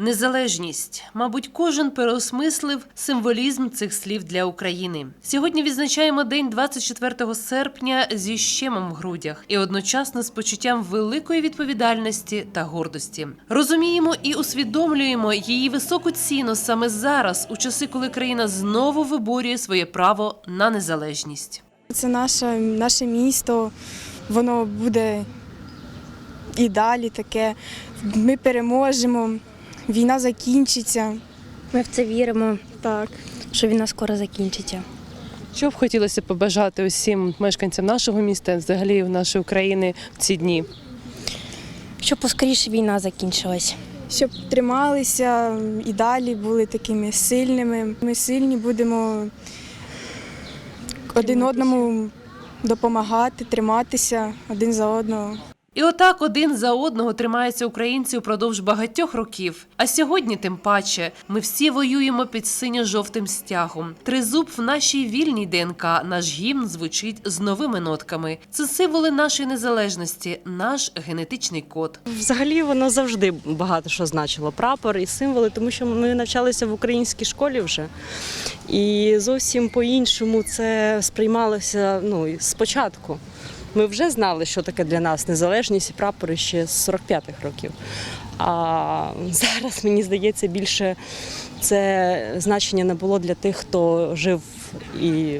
Незалежність, мабуть, кожен переосмислив символізм цих слів для України. Сьогодні відзначаємо день 24 серпня зі щемом в грудях і одночасно з почуттям великої відповідальності та гордості. Розуміємо і усвідомлюємо її високу ціну саме зараз, у часи, коли країна знову виборює своє право на незалежність. Це наше, наше місто, воно буде і далі таке. Ми переможемо, війна закінчиться. Ми в це віримо, Так. що війна скоро закінчиться. Що б хотілося побажати усім мешканцям нашого міста, взагалі в нашої України в ці дні? Щоб поскоріше війна закінчилась. Щоб трималися і далі були такими сильними. Ми сильні будемо один одному допомагати, триматися один за одного. І отак один за одного тримаються українці упродовж багатьох років. А сьогодні, тим паче, ми всі воюємо під синьо-жовтим стягом. Тризуб в нашій вільній ДНК. Наш гімн звучить з новими нотками. Це символи нашої незалежності, наш генетичний код. Взагалі воно завжди багато що значило. Прапор і символи, тому що ми навчалися в українській школі вже. І зовсім по-іншому це сприймалося ну, спочатку. Ми вже знали, що таке для нас незалежність і прапори ще з 45-х років. А зараз, мені здається, більше це значення не було для тих, хто жив і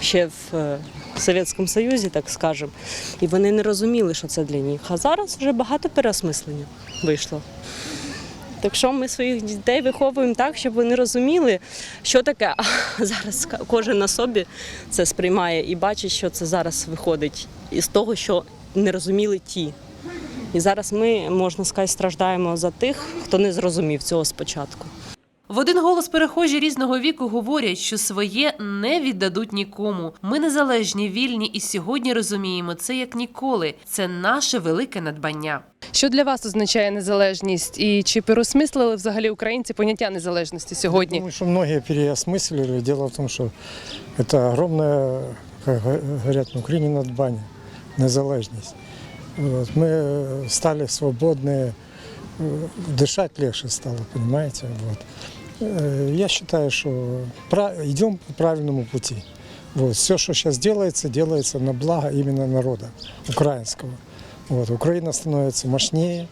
ще в е, Совєтському Союзі, так скажемо. І вони не розуміли, що це для них. А зараз вже багато переосмислення вийшло. Так що ми своїх дітей виховуємо так, щоб вони розуміли, що таке. А зараз кожен на собі це сприймає і бачить, що це зараз виходить із того, що не розуміли ті. І зараз ми, можна сказати, страждаємо за тих, хто не зрозумів цього спочатку. В один голос перехожі різного віку говорять, що своє не віддадуть нікому. Ми незалежні, вільні, і сьогодні розуміємо це як ніколи. Це наше велике надбання. Що для вас означає незалежність? І чи переосмислили взагалі українці поняття незалежності сьогодні? Думаю, что многие переосмыслили. Дело в том, что это огромное, как го- говорят на Украине, надбание, незалежність. Вот. Мы стали свободные, э, дышать легче стало, понимаете? Вот. Э, Я считаю, что пра- идем по правильному пути. Вот. Все, что сейчас делается, делается на благо именно народа украинского. Вот. Украина становится мощнее,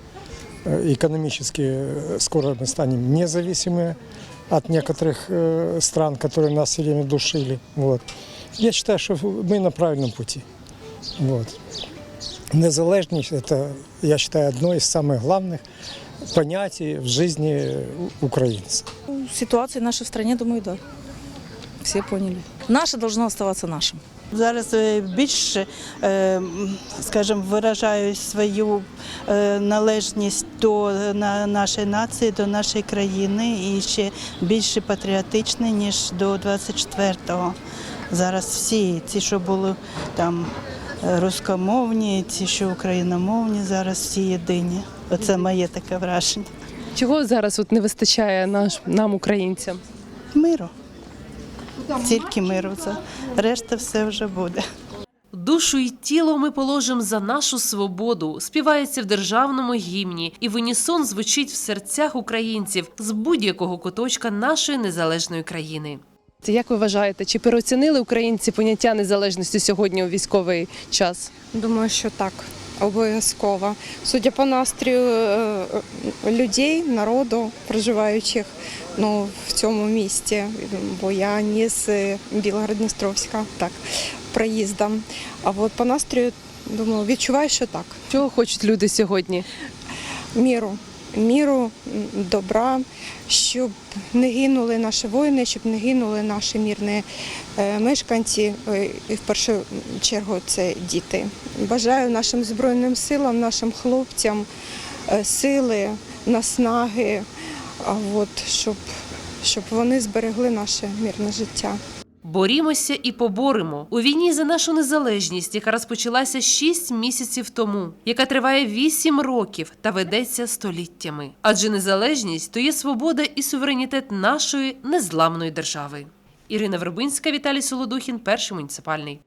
э, экономически э, скоро мы станем независимы от некоторых э, стран, которые нас все время душили. Вот. Я считаю, что мы на правильном пути. Вот. Незалежність – это, я считаю, одно из самых главных понятий в жизни у- украинца. Ситуация наша в стране, думаю, да. Все поняли. Наше должно оставаться нашим. Зараз е, більше, е, скажімо, виражаю свою е, належність до нашої нації, до нашої країни і ще більше патріотичний, ніж до 24-го. Зараз всі ці, що були там е, рускомовні, ці, що україномовні, зараз всі єдині. Оце моє таке враження. Чого зараз от не вистачає наш нам, українцям? Миру. Тільки миру. Це. Решта все вже буде. Душу і тіло ми положимо за нашу свободу. Співається в державному гімні, і в унісон звучить в серцях українців з будь-якого куточка нашої незалежної країни. Як ви вважаєте, чи переоцінили українці поняття незалежності сьогодні у військовий час? Думаю, що так. Обов'язково. Судя по настрою е, е, людей, народу, проживаючих ну, в цьому місті, бо я не з Білгород-Дністровська, так, проїздом. А от по настрою, думаю, відчуваю, що так. Чого хочуть люди сьогодні? Міру, міру, добра, щоб не гинули наші воїни, щоб не гинули наші мирні е, мешканці, е, і в першу чергу це діти. Бажаю нашим Збройним силам, нашим хлопцям е, сили, наснаги, а от, щоб, щоб вони зберегли наше мирне життя. Борімося і поборемо у війні за нашу незалежність, яка розпочалася 6 місяців тому, яка триває 8 років та ведеться століттями. Адже незалежність то є свобода і суверенітет нашої незламної держави. Ірина Вербинська, Віталій Солодухін, перший муніципальний.